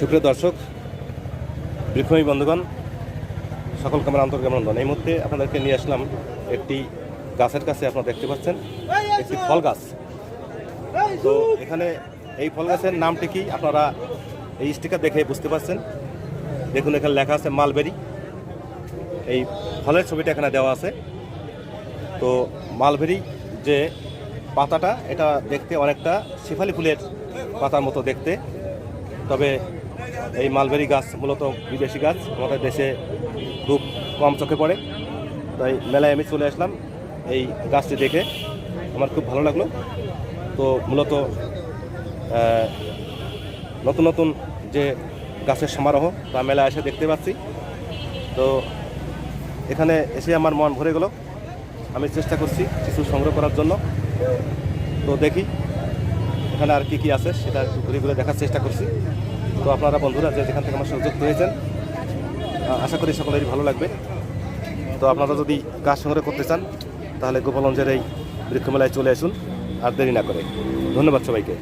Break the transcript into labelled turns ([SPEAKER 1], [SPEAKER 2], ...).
[SPEAKER 1] সুপ্রিয় দর্শক, বৃক্ষমী বন্ধুগণ সকল আন্তরিক অভিনন্দন। এই মুহূর্তে আপনাদেরকে নিয়ে আসলাম একটি গাছের কাছে, আপনারা দেখতে পাচ্ছেন, একটি ফল গাছ। তো এখানে এই ফল গাছের নামটি কি আপনারা এই স্টিকার দেখে বুঝতে পারছেন। দেখুন, এখানে লেখা আছে মালবেরি। এই ফলের ছবিটা এখানে দেওয়া আছে। তো মালবেরি যে পাতাটা, এটা দেখতে অনেকটা শেফালি ফুলের পাতার মতো দেখতে। তবে এই মালবেরি গাছ মূলত বিদেশি গাছ। আমাদের দেশে খুব কম চোখে পড়ে। তাই মেলায় আমি চলে আসলাম এই গাছটি দেখে। আমার খুব ভালো লাগল। তো মূলত নতুন নতুন যে গাছের সমারোহ, তা মেলায় এসে দেখতে পাচ্ছি। তো এখানে এসে আমার মন ভরে গেল। আমি চেষ্টা করছি কিছু সংগ্রহ করার জন্য। তো দেখি এখানে আর কি কি আছে সেটা একটু ঘুরে ঘুরে দেখার চেষ্টা করছি। তো আপনারা বন্ধুরা যে যেখান থেকে আমার সংযুক্ত যুক্ত হয়েছেন আশা করি সকলেরই ভালো লাগবে। তো আপনারা যদি কাজ সংগ্রহ করতে চান, তাহলে গোপালঞ্জের এই বৃক্ষমেলায় চলে আসুন, আর দেরি না করে। ধন্যবাদ সবাইকে।